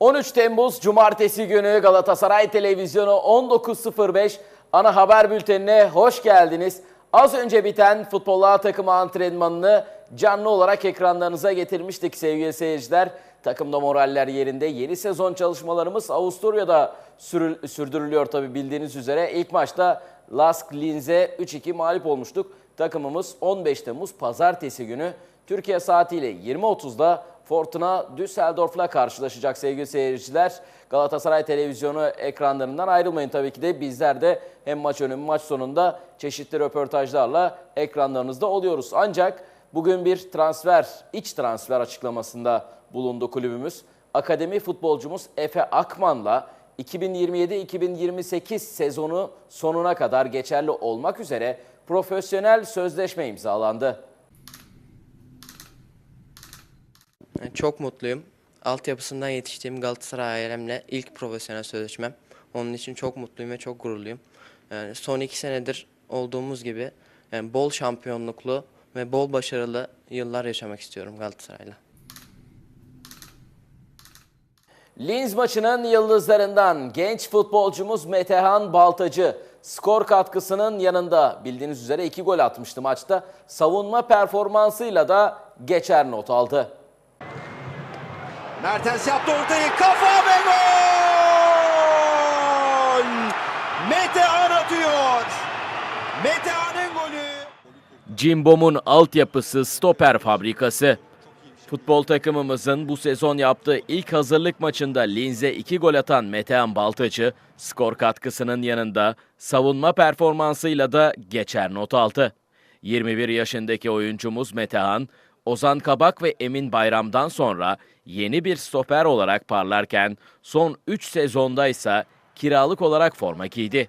...13 Temmuz Cumartesi günü Galatasaray Televizyonu 19.05 ana haber bültenine hoş geldiniz. Az önce biten futbol takımı antrenmanını canlı olarak ekranlarınıza getirmiştik sevgili seyirciler. Takımda moraller yerinde. Yeni sezon çalışmalarımız Avusturya'da sürül- sürdürülüyor tabi bildiğiniz üzere. İlk maçta Lask Linz'e 3-2 mağlup olmuştuk. Takımımız 15 Temmuz Pazartesi günü Türkiye saatiyle 20.30'da Fortuna Düsseldorf'la karşılaşacak sevgili seyirciler. Galatasaray televizyonu ekranlarından ayrılmayın tabii ki de bizler de hem maç önü maç sonunda çeşitli röportajlarla ekranlarınızda oluyoruz. Ancak bugün bir transfer, iç transfer açıklamasında bulundu kulübümüz. Akademi futbolcumuz Efe Akman'la 2027-2028 sezonu sonuna kadar geçerli olmak üzere profesyonel sözleşme imzalandı. Çok mutluyum. Altyapısından yetiştiğim Galatasaray ailemle ilk profesyonel sözleşmem. Onun için çok mutluyum ve çok gururluyum. Yani son iki senedir olduğumuz gibi yani bol şampiyonluklu ve bol başarılı yıllar yaşamak istiyorum Galatasaray'la. Linz maçının yıldızlarından genç futbolcumuz Metehan Baltacı skor katkısının yanında bildiğiniz üzere iki gol atmıştı maçta. Savunma performansıyla da geçer not aldı. Mertens yaptı ortayı kafa ve gol! Metehan atıyor. Metehan'ın golü. Cimbom'un altyapısı stoper fabrikası. Futbol takımımızın bu sezon yaptığı ilk hazırlık maçında Linz'e 2 gol atan Metehan Baltacı, skor katkısının yanında savunma performansıyla da geçer not aldı. 21 yaşındaki oyuncumuz Metehan, Ozan Kabak ve Emin Bayram'dan sonra yeni bir stoper olarak parlarken son 3 sezonda ise kiralık olarak forma giydi.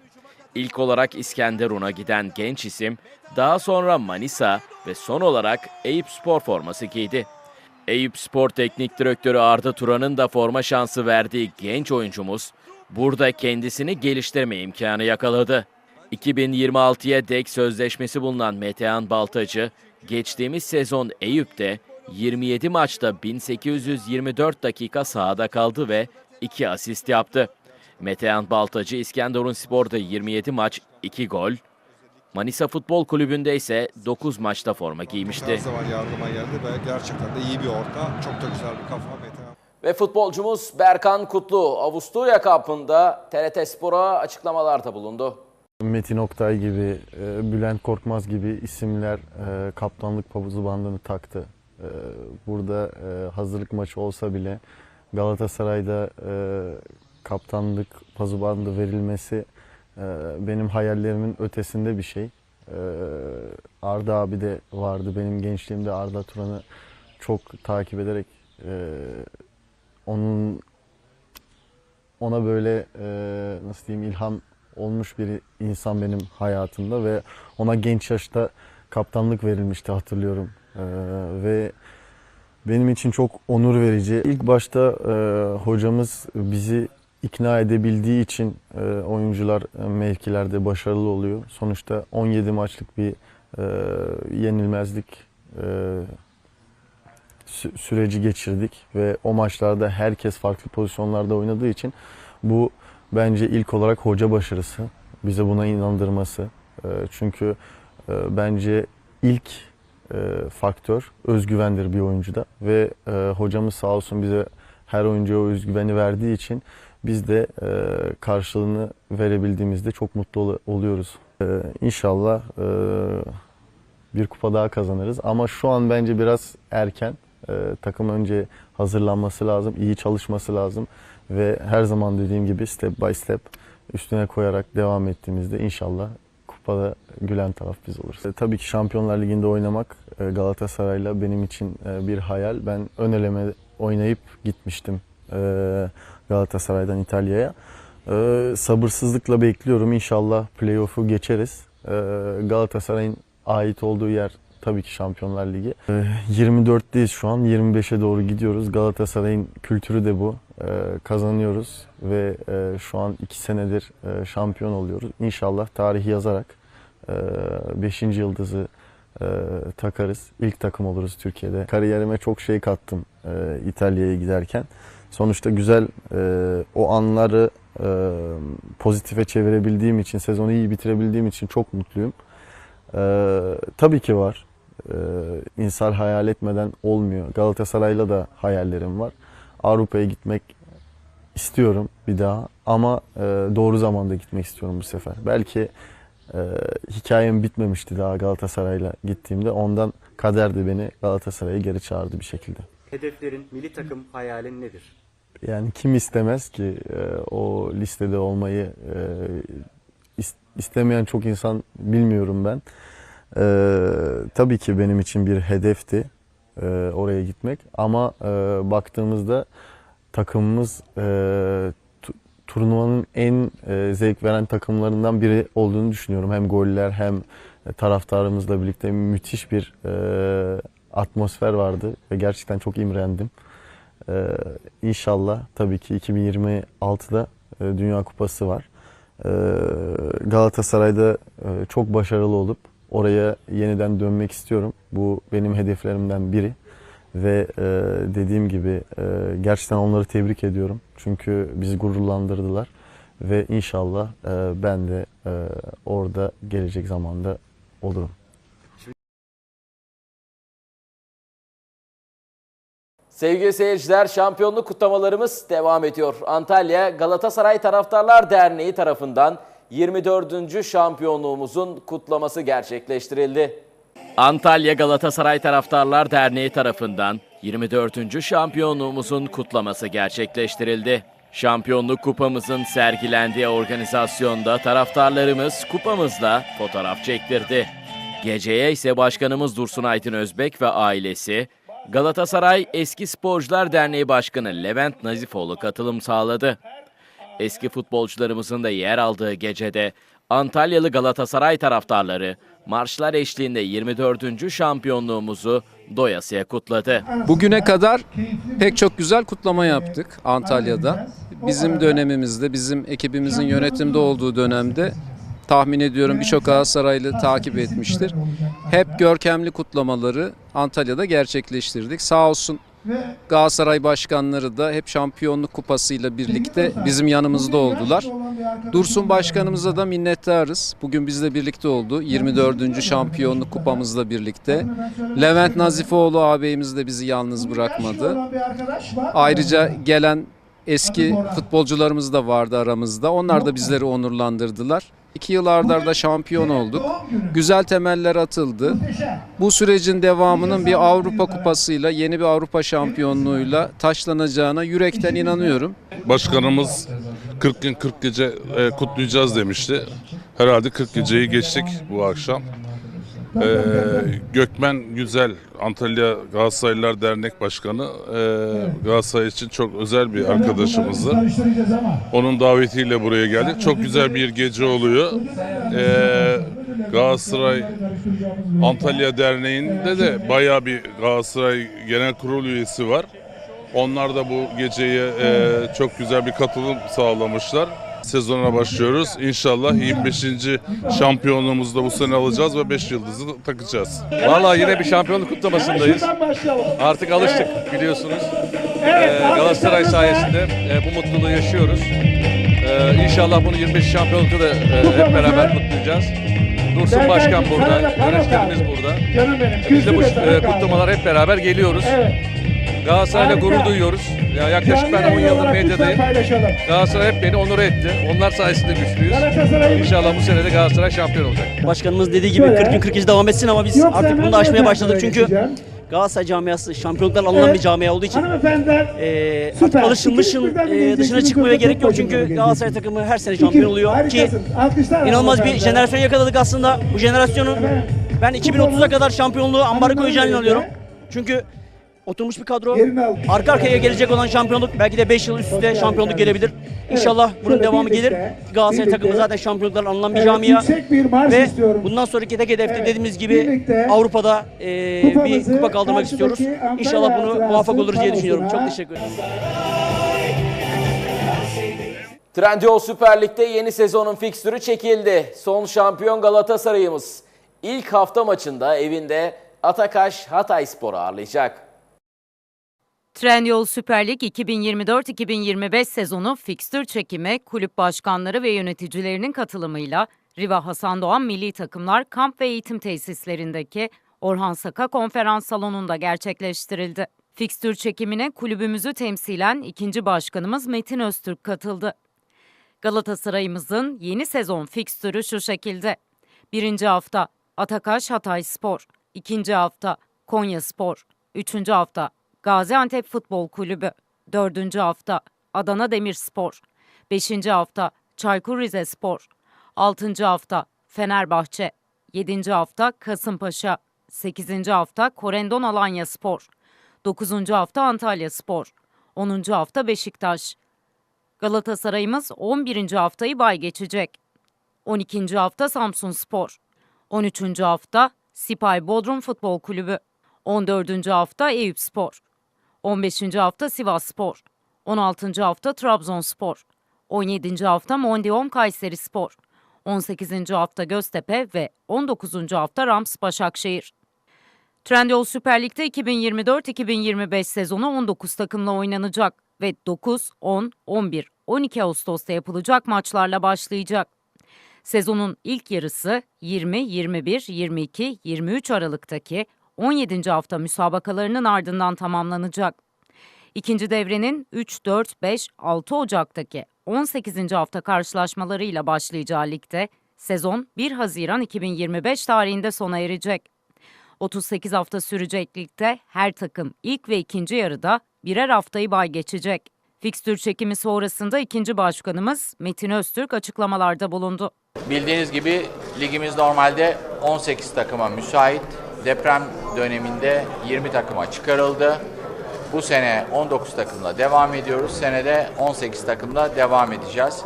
İlk olarak İskenderun'a giden genç isim daha sonra Manisa ve son olarak Eyüp Spor forması giydi. Eyüp Spor Teknik Direktörü Arda Turan'ın da forma şansı verdiği genç oyuncumuz burada kendisini geliştirme imkanı yakaladı. 2026'ya dek sözleşmesi bulunan Metehan Baltacı, geçtiğimiz sezon Eyüp'te 27 maçta 1824 dakika sahada kaldı ve 2 asist yaptı. Metehan Baltacı İskenderun Spor'da 27 maç, 2 gol. Manisa Futbol Kulübü'nde ise 9 maçta forma giymişti. Her zaman yardıma geldi ve gerçekten de iyi bir orta. Çok da güzel bir kafa. Metehan Ve futbolcumuz Berkan Kutlu Avusturya Cup'ında TRT Spor'a açıklamalarda bulundu. Metin Oktay gibi, e, Bülent Korkmaz gibi isimler e, kaptanlık pabuzu bandını taktı. E, Burada hazırlık maçı olsa bile Galatasaray'da kaptanlık pazu bandı verilmesi e, benim hayallerimin ötesinde bir şey. E, Arda abi de vardı. Benim gençliğimde Arda Turan'ı çok takip ederek e, onun ona böyle e, nasıl diyeyim ilham olmuş bir insan benim hayatımda ve ona genç yaşta kaptanlık verilmişti hatırlıyorum. E, ve benim için çok onur verici. İlk başta e, hocamız bizi ikna edebildiği için e, oyuncular e, mevkilerde başarılı oluyor. Sonuçta 17 maçlık bir e, yenilmezlik e, sü- süreci geçirdik ve o maçlarda herkes farklı pozisyonlarda oynadığı için bu bence ilk olarak hoca başarısı. Bize buna inandırması. E, Çünkü e, bence ilk e, faktör özgüvendir bir oyuncuda ve e, hocamız sağ olsun bize her oyuncuya özgüveni verdiği için biz de e, karşılığını verebildiğimizde çok mutlu ol- oluyoruz. E, İnşallah e, bir kupa daha kazanırız ama şu an bence biraz erken. E, takım önce hazırlanması lazım, iyi çalışması lazım ve her zaman dediğim gibi step by step üstüne koyarak devam ettiğimizde inşallah kupada gülen taraf biz oluruz. E, tabii ki Şampiyonlar Ligi'nde oynamak e, Galatasaray'la benim için e, bir hayal. Ben ön eleme oynayıp gitmiştim e, Galatasaray'dan İtalya'ya. E, sabırsızlıkla bekliyorum. İnşallah playoff'u geçeriz. E, Galatasaray'ın ait olduğu yer tabii ki Şampiyonlar Ligi. Ee, 24'teyiz şu an. 25'e doğru gidiyoruz. Galatasaray'ın kültürü de bu. Ee, kazanıyoruz ve e, şu an 2 senedir e, şampiyon oluyoruz. İnşallah tarihi yazarak 5. yıldızı e, takarız. İlk takım oluruz Türkiye'de. Kariyerime çok şey kattım e, İtalya'ya giderken. Sonuçta güzel e, o anları e, pozitife çevirebildiğim için, sezonu iyi bitirebildiğim için çok mutluyum. E, tabii ki var. E, insan hayal etmeden olmuyor. Galatasaray'la da hayallerim var. Avrupa'ya gitmek istiyorum bir daha ama e, doğru zamanda gitmek istiyorum bu sefer. Belki e, hikayem bitmemişti daha Galatasaray'la gittiğimde. Ondan kader de beni Galatasaray'a geri çağırdı bir şekilde. Hedeflerin, milli takım hayalin nedir? Yani kim istemez ki e, o listede olmayı e, is- istemeyen çok insan bilmiyorum ben. E, tabii ki benim için bir hedefti e, oraya gitmek ama e, baktığımızda takımımız e, tu- turnuvanın en e, zevk veren takımlarından biri olduğunu düşünüyorum. Hem goller hem taraftarımızla birlikte müthiş bir e, atmosfer vardı ve gerçekten çok imrendim. Ee, inşallah tabii ki 2026'da e, Dünya Kupası var. Ee, Galatasaray'da e, çok başarılı olup oraya yeniden dönmek istiyorum. Bu benim hedeflerimden biri. Ve e, dediğim gibi e, gerçekten onları tebrik ediyorum. Çünkü bizi gururlandırdılar. Ve inşallah e, ben de e, orada gelecek zamanda olurum. Sevgili seyirciler, şampiyonluk kutlamalarımız devam ediyor. Antalya Galatasaray Taraftarlar Derneği tarafından 24. şampiyonluğumuzun kutlaması gerçekleştirildi. Antalya Galatasaray Taraftarlar Derneği tarafından 24. şampiyonluğumuzun kutlaması gerçekleştirildi. Şampiyonluk kupamızın sergilendiği organizasyonda taraftarlarımız kupamızla fotoğraf çektirdi. Geceye ise Başkanımız Dursun Aytın Özbek ve ailesi, Galatasaray Eski Sporcular Derneği Başkanı Levent Nazifoğlu katılım sağladı. Eski futbolcularımızın da yer aldığı gecede Antalyalı Galatasaray taraftarları marşlar eşliğinde 24. şampiyonluğumuzu doyasıya kutladı. Bugüne kadar pek çok güzel kutlama yaptık Antalya'da. Bizim dönemimizde, bizim ekibimizin yönetimde olduğu dönemde tahmin ediyorum birçok Galatasaraylı takip etmiştir. Hep görkemli kutlamaları Antalya'da gerçekleştirdik. Sağ olsun Galatasaray başkanları da hep şampiyonluk kupasıyla birlikte bizim yanımızda oldular. Dursun başkanımıza da minnettarız. Bugün bizle birlikte oldu. 24. şampiyonluk kupamızla birlikte. Levent Nazifoğlu ağabeyimiz de bizi yalnız bırakmadı. Ayrıca gelen eski futbolcularımız da vardı aramızda. Onlar da bizleri onurlandırdılar. İki yıl arda arda şampiyon olduk. Güzel temeller atıldı. Bu sürecin devamının bir Avrupa Kupası'yla, yeni bir Avrupa şampiyonluğuyla taşlanacağına yürekten inanıyorum. Başkanımız 40 gün 40 gece e, kutlayacağız demişti. Herhalde 40 geceyi geçtik bu akşam. E, Gökmen Güzel, Antalya Galatasaraylılar Dernek Başkanı. E, Galatasaray için çok özel bir arkadaşımızdı. Onun davetiyle buraya geldik. Çok güzel bir gece oluyor. E, Galatasaray Antalya Derneği'nde de bayağı bir Galatasaray Genel Kurul üyesi var. Onlar da bu geceye e, çok güzel bir katılım sağlamışlar. Sezona başlıyoruz. İnşallah 25. şampiyonluğumuzu da bu sene alacağız ve 5 yıldızı takacağız. Vallahi yine bir şampiyonluk kutlamasındayız. Artık alıştık biliyorsunuz. Ee, Galatasaray sayesinde e, bu mutluluğu yaşıyoruz. Ee, inşallah bunu 25 şampiyonlukta da e, hep beraber kutlayacağız. Dursun Başkan burada, yönetmenimiz burada. Biz de bu e, kutlamalar hep beraber geliyoruz. Galatasaray'la gurur duyuyoruz. Ya yaklaşık ben 10 yıldır medyadayım. Galatasaray hep beni onur etti. Onlar sayesinde güçlüyüz. İnşallah bu sene de Galatasaray şampiyon olacak. Başkanımız dediği gibi 40 gün 40 gece devam etsin ama biz artık bunu da aşmaya başladık çünkü Galatasaray camiası şampiyonluklar alınan bir camia olduğu için eee artık alışılmışın eee, dışına çıkmaya gerek yok çünkü Galatasaray takımı her sene şampiyon oluyor ki inanılmaz bir jenerasyon yakaladık aslında. Bu jenerasyonun ben 2030'a kadar şampiyonluğu ambara koyacağını inanıyorum. Çünkü oturmuş bir kadro. Arka arkaya gelecek olan şampiyonluk belki de 5 yıl üst üste şampiyonluk gelebilir. İnşallah bunun devamı gelir. Galatasaray takımı zaten şampiyonluklar alınan bir camia. Ve bundan sonraki tek hedefte dediğimiz gibi Avrupa'da e, bir kupa kaldırmak istiyoruz. İnşallah bunu muvaffak olur diye düşünüyorum. Çok teşekkür ederim. Trendyol Süper Lig'de yeni sezonun fikstürü çekildi. Son şampiyon Galatasaray'ımız ilk hafta maçında evinde Atakaş Hatayspor'u ağırlayacak. Trendyol Süper Lig 2024-2025 sezonu fikstür çekimi kulüp başkanları ve yöneticilerinin katılımıyla Riva Hasan Doğan Milli Takımlar Kamp ve Eğitim Tesislerindeki Orhan Saka Konferans Salonu'nda gerçekleştirildi. Fikstür çekimine kulübümüzü temsilen ikinci başkanımız Metin Öztürk katıldı. Galatasaray'ımızın yeni sezon fikstürü şu şekilde. Birinci hafta Atakaş Hatay Spor, ikinci hafta Konya Spor, üçüncü hafta Gaziantep Futbol Kulübü, dördüncü hafta Adana Demirspor, beşinci hafta Çaykur Rizespor, altıncı hafta Fenerbahçe, yedinci hafta Kasımpaşa, sekizinci hafta Korendon Alanya Spor, dokuzuncu hafta Antalya Spor, onuncu hafta Beşiktaş. Galatasaray'ımız 11. haftayı bay geçecek. 12. hafta Samsun Spor, 13. hafta Sipay Bodrum Futbol Kulübü, 14. hafta Eyüp Spor, 15. hafta Sivas Spor, 16. hafta Trabzonspor, 17. hafta Mondium Kayseri Spor, 18. hafta Göztepe ve 19. hafta Rams Başakşehir. Trendyol Süper Lig'de 2024-2025 sezonu 19 takımla oynanacak ve 9, 10, 11, 12 Ağustos'ta yapılacak maçlarla başlayacak. Sezonun ilk yarısı 20, 21, 22, 23 Aralık'taki 17. hafta müsabakalarının ardından tamamlanacak. İkinci devrenin 3, 4, 5, 6 Ocak'taki 18. hafta karşılaşmalarıyla başlayacağı ligde sezon 1 Haziran 2025 tarihinde sona erecek. 38 hafta sürecek ligde her takım ilk ve ikinci yarıda birer haftayı bay geçecek. Fikstür çekimi sonrasında ikinci başkanımız Metin Öztürk açıklamalarda bulundu. Bildiğiniz gibi ligimiz normalde 18 takıma müsait. Deprem döneminde 20 takıma çıkarıldı. Bu sene 19 takımla devam ediyoruz. Senede 18 takımla devam edeceğiz.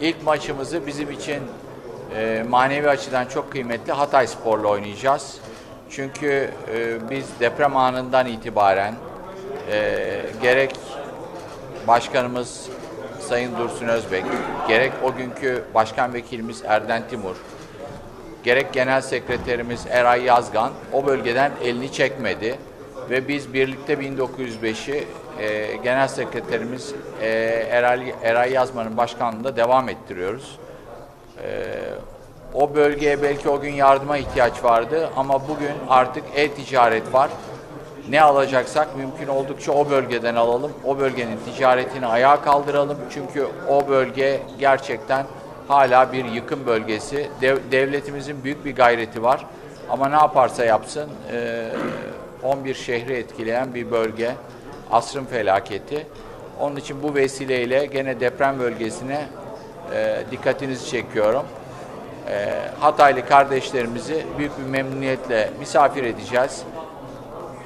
İlk maçımızı bizim için e, manevi açıdan çok kıymetli Hatay Spor'la oynayacağız. Çünkü e, biz deprem anından itibaren e, gerek Başkanımız Sayın Dursun Özbek, gerek o günkü Başkan Vekilimiz Erden Timur, gerek Genel Sekreterimiz Eray Yazgan o bölgeden elini çekmedi. Ve biz birlikte 1905'i e, Genel Sekreterimiz e, Eray, Eray Yazman'ın başkanlığında devam ettiriyoruz. E, o bölgeye belki o gün yardıma ihtiyaç vardı ama bugün artık e-ticaret var. Ne alacaksak mümkün oldukça o bölgeden alalım. O bölgenin ticaretini ayağa kaldıralım. Çünkü o bölge gerçekten hala bir yıkım bölgesi. Dev, devletimizin büyük bir gayreti var. Ama ne yaparsa yapsın e, 11 şehri etkileyen bir bölge. Asrın felaketi. Onun için bu vesileyle gene deprem bölgesine e, dikkatinizi çekiyorum. E, Hataylı kardeşlerimizi büyük bir memnuniyetle misafir edeceğiz.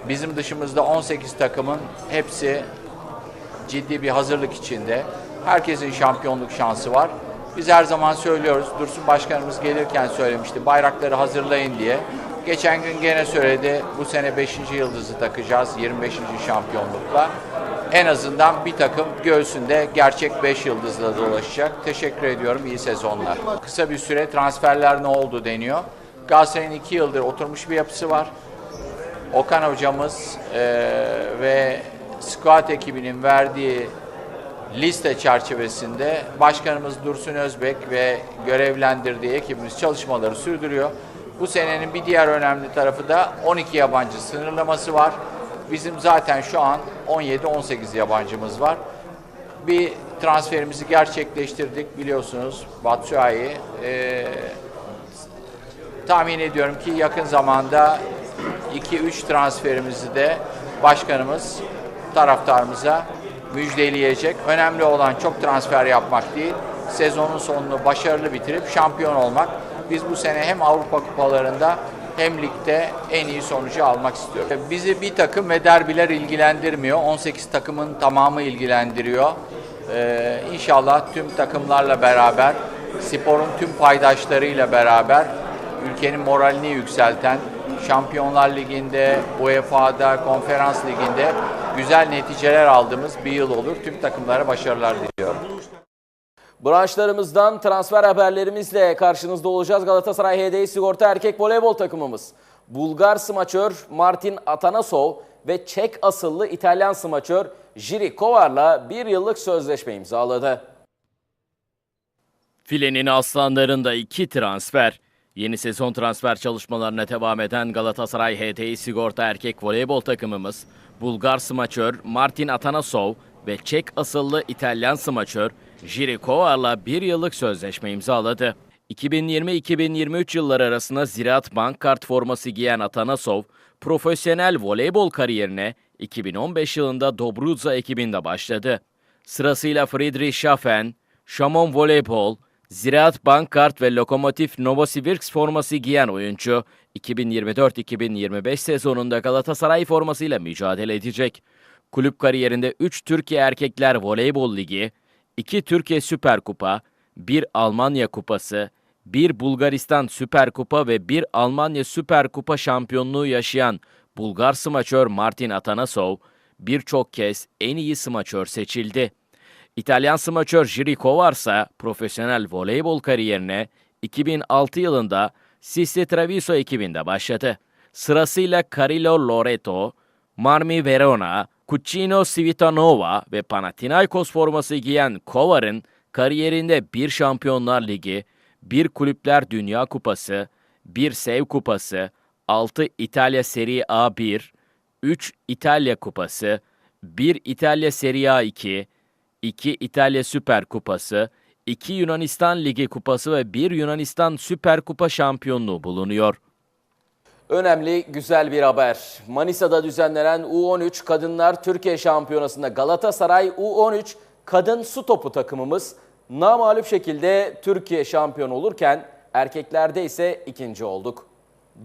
Bizim dışımızda 18 takımın hepsi ciddi bir hazırlık içinde. Herkesin şampiyonluk şansı var. Biz her zaman söylüyoruz. Dursun Başkanımız gelirken söylemişti. Bayrakları hazırlayın diye. Geçen gün gene söyledi. Bu sene 5. yıldızı takacağız 25. şampiyonlukla. En azından bir takım göğsünde gerçek 5 yıldızla dolaşacak. Teşekkür ediyorum. İyi sezonlar. Kısa bir süre transferler ne oldu deniyor. Galatasaray'ın 2 yıldır oturmuş bir yapısı var. Okan hocamız e, ve squad ekibinin verdiği liste çerçevesinde Başkanımız Dursun Özbek ve görevlendirdiği ekibimiz çalışmaları sürdürüyor. Bu senenin bir diğer önemli tarafı da 12 yabancı sınırlaması var. Bizim zaten şu an 17-18 yabancımız var. Bir transferimizi gerçekleştirdik biliyorsunuz Batshuayi. E, tahmin ediyorum ki yakın zamanda 2-3 transferimizi de başkanımız taraftarımıza müjdeleyecek. Önemli olan çok transfer yapmak değil, sezonun sonunu başarılı bitirip şampiyon olmak. Biz bu sene hem Avrupa kupalarında hem ligde en iyi sonucu almak istiyorum. Bizi bir takım ve derbiler ilgilendirmiyor. 18 takımın tamamı ilgilendiriyor. Ee, inşallah tüm takımlarla beraber, sporun tüm paydaşlarıyla beraber ülkenin moralini yükselten, Şampiyonlar Ligi'nde, UEFA'da, Konferans Ligi'nde güzel neticeler aldığımız bir yıl olur. Tüm takımlara başarılar diliyorum. Branşlarımızdan transfer haberlerimizle karşınızda olacağız. Galatasaray HDI Sigorta Erkek Voleybol takımımız. Bulgar smaçör Martin Atanasov ve Çek asıllı İtalyan smaçör Jiri Kovar'la bir yıllık sözleşme imzaladı. Filenin aslanlarında iki transfer. Yeni sezon transfer çalışmalarına devam eden Galatasaray HDI Sigorta Erkek Voleybol takımımız, Bulgar smaçör Martin Atanasov ve Çek asıllı İtalyan smaçör Jiri Kovar'la bir yıllık sözleşme imzaladı. 2020-2023 yılları arasında Ziraat Bank kart forması giyen Atanasov, profesyonel voleybol kariyerine 2015 yılında Dobruza ekibinde başladı. Sırasıyla Friedrichshafen, Şamon Voleybol, Ziraat Bankkart ve Lokomotiv Novosibirsk forması giyen oyuncu 2024-2025 sezonunda Galatasaray formasıyla mücadele edecek. Kulüp kariyerinde 3 Türkiye Erkekler Voleybol Ligi, 2 Türkiye Süper Kupa, 1 Almanya Kupası, 1 Bulgaristan Süper Kupa ve 1 Almanya Süper Kupa şampiyonluğu yaşayan Bulgar smaçör Martin Atanasov birçok kez en iyi smaçör seçildi. İtalyan smaçör Jiri Kovar ise profesyonel voleybol kariyerine 2006 yılında Sisli Treviso ekibinde başladı. Sırasıyla Carilo Loreto, Marmi Verona, Cucino Civitanova ve Panathinaikos forması giyen Kovar'ın kariyerinde bir Şampiyonlar Ligi, bir Kulüpler Dünya Kupası, bir Sev Kupası, 6 İtalya Serie A1, 3 İtalya Kupası, 1 İtalya Serie A2, 2 İtalya Süper Kupası, 2 Yunanistan Ligi Kupası ve 1 Yunanistan Süper Kupa şampiyonluğu bulunuyor. Önemli, güzel bir haber. Manisa'da düzenlenen U13 Kadınlar Türkiye Şampiyonası'nda Galatasaray U13 Kadın Su Topu takımımız namağlup şekilde Türkiye şampiyonu olurken erkeklerde ise ikinci olduk.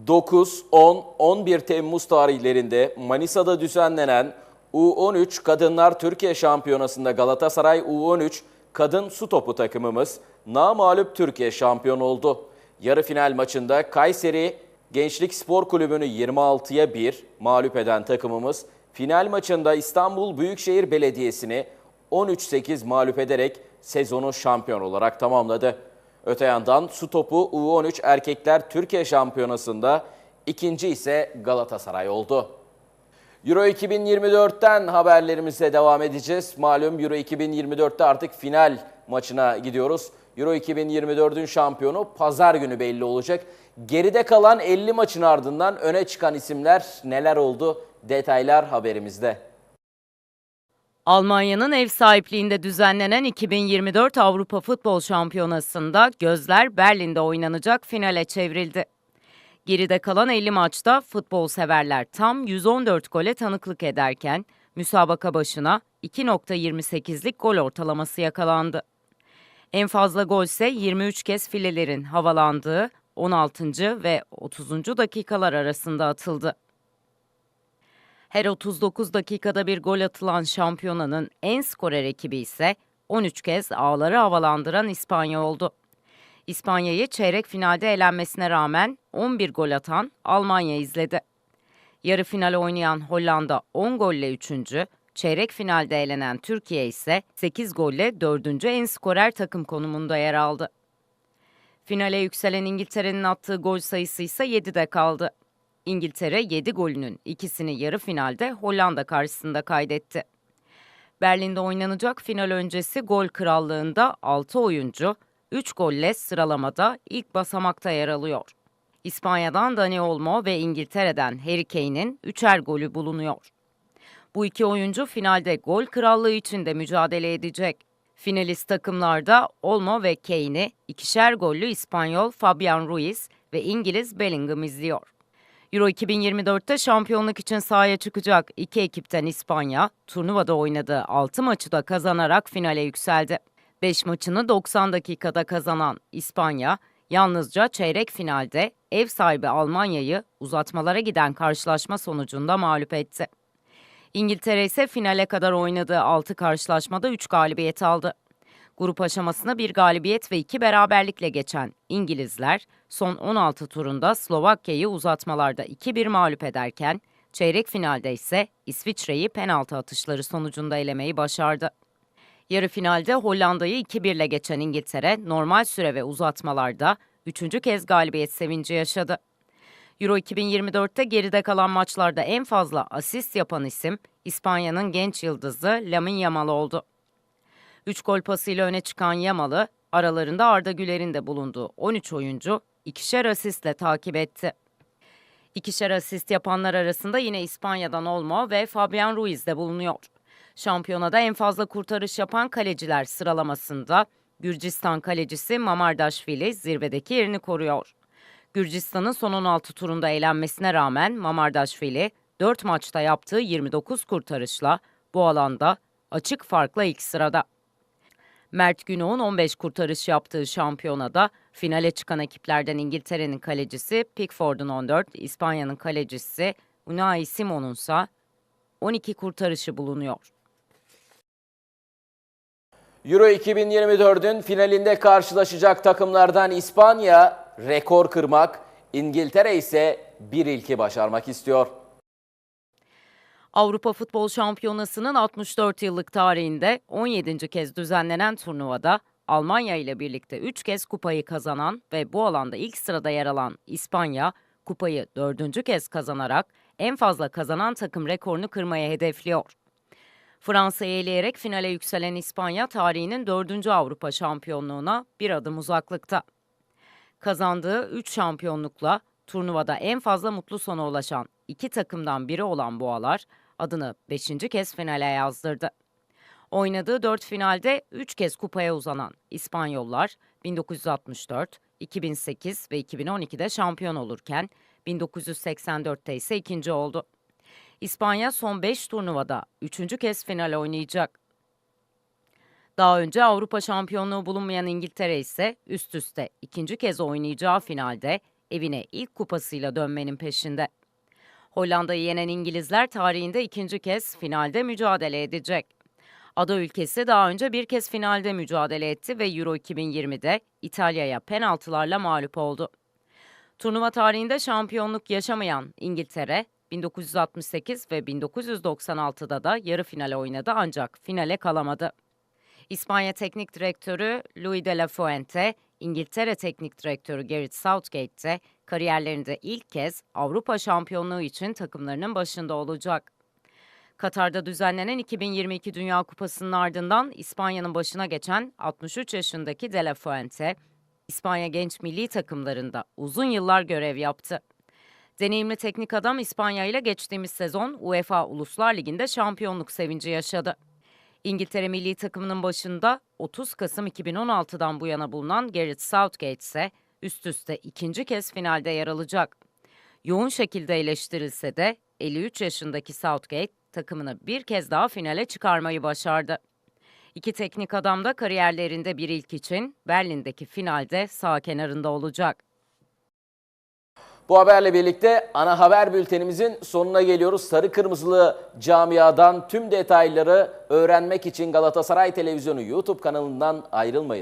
9, 10, 11 Temmuz tarihlerinde Manisa'da düzenlenen U13 Kadınlar Türkiye Şampiyonası'nda Galatasaray U13 Kadın Su Topu takımımız namağlup Türkiye şampiyonu oldu. Yarı final maçında Kayseri Gençlik Spor Kulübü'nü 26'ya 1 mağlup eden takımımız final maçında İstanbul Büyükşehir Belediyesi'ni 13-8 mağlup ederek sezonu şampiyon olarak tamamladı. Öte yandan su topu U13 Erkekler Türkiye Şampiyonası'nda ikinci ise Galatasaray oldu. Euro 2024'ten haberlerimize devam edeceğiz. Malum Euro 2024'te artık final maçına gidiyoruz. Euro 2024'ün şampiyonu pazar günü belli olacak. Geride kalan 50 maçın ardından öne çıkan isimler neler oldu? Detaylar haberimizde. Almanya'nın ev sahipliğinde düzenlenen 2024 Avrupa Futbol Şampiyonası'nda gözler Berlin'de oynanacak finale çevrildi. Geride kalan 50 maçta futbol severler tam 114 gole tanıklık ederken müsabaka başına 2.28'lik gol ortalaması yakalandı. En fazla gol ise 23 kez filelerin havalandığı 16. ve 30. dakikalar arasında atıldı. Her 39 dakikada bir gol atılan şampiyonanın en skorer ekibi ise 13 kez ağları havalandıran İspanya oldu. İspanya'yı çeyrek finalde elenmesine rağmen 11 gol atan Almanya izledi. Yarı final oynayan Hollanda 10 golle 3. Çeyrek finalde elenen Türkiye ise 8 golle 4. en skorer takım konumunda yer aldı. Finale yükselen İngiltere'nin attığı gol sayısı ise 7'de kaldı. İngiltere 7 golünün ikisini yarı finalde Hollanda karşısında kaydetti. Berlin'de oynanacak final öncesi gol krallığında 6 oyuncu 3 golle sıralamada ilk basamakta yer alıyor. İspanya'dan Dani Olmo ve İngiltere'den Harry Kane'in üçer golü bulunuyor. Bu iki oyuncu finalde gol krallığı için de mücadele edecek. Finalist takımlarda Olmo ve Kane'i ikişer gollü İspanyol Fabian Ruiz ve İngiliz Bellingham izliyor. Euro 2024'te şampiyonluk için sahaya çıkacak iki ekipten İspanya, turnuvada oynadığı 6 maçı da kazanarak finale yükseldi. 5 maçını 90 dakikada kazanan İspanya, Yalnızca çeyrek finalde ev sahibi Almanya'yı uzatmalara giden karşılaşma sonucunda mağlup etti. İngiltere ise finale kadar oynadığı 6 karşılaşmada 3 galibiyet aldı. Grup aşamasına bir galibiyet ve iki beraberlikle geçen İngilizler son 16 turunda Slovakya'yı uzatmalarda 2-1 mağlup ederken çeyrek finalde ise İsviçre'yi penaltı atışları sonucunda elemeyi başardı. Yarı finalde Hollanda'yı 2-1 ile geçen İngiltere normal süre ve uzatmalarda üçüncü kez galibiyet sevinci yaşadı. Euro 2024'te geride kalan maçlarda en fazla asist yapan isim İspanya'nın genç yıldızı Lamine Yamal oldu. 3 gol pasıyla öne çıkan Yamal'ı aralarında Arda Güler'in de bulunduğu 13 oyuncu ikişer asistle takip etti. İkişer asist yapanlar arasında yine İspanya'dan Olmo ve Fabian Ruiz de bulunuyor. Şampiyonada en fazla kurtarış yapan kaleciler sıralamasında Gürcistan kalecisi Mamardaşvili zirvedeki yerini koruyor. Gürcistan'ın son 16 turunda elenmesine rağmen Mamardaşvili 4 maçta yaptığı 29 kurtarışla bu alanda açık farkla ilk sırada. Mert Günok'un 15 kurtarış yaptığı şampiyonada finale çıkan ekiplerden İngiltere'nin kalecisi Pickford'un 14, İspanya'nın kalecisi Unai Simon'un ise 12 kurtarışı bulunuyor. Euro 2024'ün finalinde karşılaşacak takımlardan İspanya rekor kırmak, İngiltere ise bir ilki başarmak istiyor. Avrupa Futbol Şampiyonası'nın 64 yıllık tarihinde 17. kez düzenlenen turnuvada Almanya ile birlikte 3 kez kupayı kazanan ve bu alanda ilk sırada yer alan İspanya, kupayı dördüncü kez kazanarak en fazla kazanan takım rekorunu kırmaya hedefliyor. Fransa'yı eleyerek finale yükselen İspanya tarihinin dördüncü Avrupa şampiyonluğuna bir adım uzaklıkta. Kazandığı 3 şampiyonlukla turnuvada en fazla mutlu sona ulaşan iki takımdan biri olan Boğalar adını 5. kez finale yazdırdı. Oynadığı 4 finalde 3 kez kupaya uzanan İspanyollar 1964, 2008 ve 2012'de şampiyon olurken 1984'te ise ikinci oldu. İspanya son 5 turnuvada 3. kez final oynayacak. Daha önce Avrupa şampiyonluğu bulunmayan İngiltere ise üst üste ikinci kez oynayacağı finalde evine ilk kupasıyla dönmenin peşinde. Hollanda'yı yenen İngilizler tarihinde ikinci kez finalde mücadele edecek. Ada ülkesi daha önce bir kez finalde mücadele etti ve Euro 2020'de İtalya'ya penaltılarla mağlup oldu. Turnuva tarihinde şampiyonluk yaşamayan İngiltere, 1968 ve 1996'da da yarı finale oynadı ancak finale kalamadı. İspanya Teknik Direktörü Luis de la Fuente, İngiltere Teknik Direktörü Gareth Southgate de kariyerlerinde ilk kez Avrupa şampiyonluğu için takımlarının başında olacak. Katar'da düzenlenen 2022 Dünya Kupası'nın ardından İspanya'nın başına geçen 63 yaşındaki De La Fuente, İspanya genç milli takımlarında uzun yıllar görev yaptı. Deneyimli teknik adam İspanya ile geçtiğimiz sezon UEFA Uluslar Ligi'nde şampiyonluk sevinci yaşadı. İngiltere milli takımının başında 30 Kasım 2016'dan bu yana bulunan Gareth Southgate ise üst üste ikinci kez finalde yer alacak. Yoğun şekilde eleştirilse de 53 yaşındaki Southgate takımını bir kez daha finale çıkarmayı başardı. İki teknik adam da kariyerlerinde bir ilk için Berlin'deki finalde sağ kenarında olacak. Bu haberle birlikte ana haber bültenimizin sonuna geliyoruz. Sarı Kırmızılı camiadan tüm detayları öğrenmek için Galatasaray Televizyonu YouTube kanalından ayrılmayın.